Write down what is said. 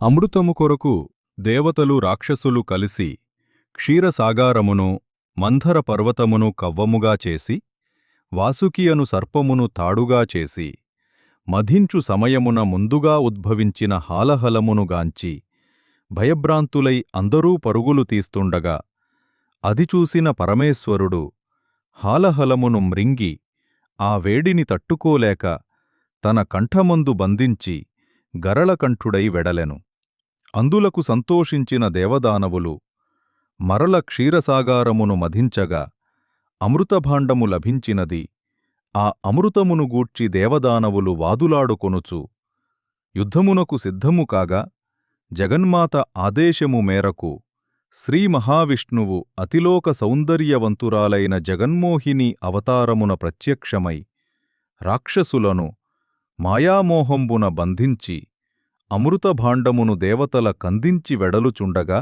అమృతము కొరకు దేవతలు రాక్షసులు కలిసి క్షీరసాగారమును మంధర పర్వతమును కవ్వముగా చేసి వాసుకియను సర్పమును తాడుగా చేసి మధించు సమయమున ముందుగా ఉద్భవించిన హాలహలమును గాంచి భయభ్రాంతులై అందరూ పరుగులు తీస్తుండగా అది చూసిన పరమేశ్వరుడు హాలహలమును మ్రింగి ఆ వేడిని తట్టుకోలేక తన కంఠమందు బంధించి గరళకంఠుడై వెడలెను. అందులకు సంతోషించిన దేవదానవులు మరల క్షీరసాగారమును మధించగా అమృతభాండము లభించినది. ఆ అమృతమును గూర్చి దేవదానవులు వాదులాడుకొనుచు యుద్ధమునకు సిద్ధము కాగా జగన్మాత ఆదేశము మేరకు శ్రీ మహావిష్ణువు అతిలోక సౌందర్యవంతురాలైన జగన్మోహిని అవతారమున ప్రత్యక్షమై రాక్షసులను మాయామోహంబున బంధించి అమృతభాండమును దేవతల కందించి వెడలుచుండగా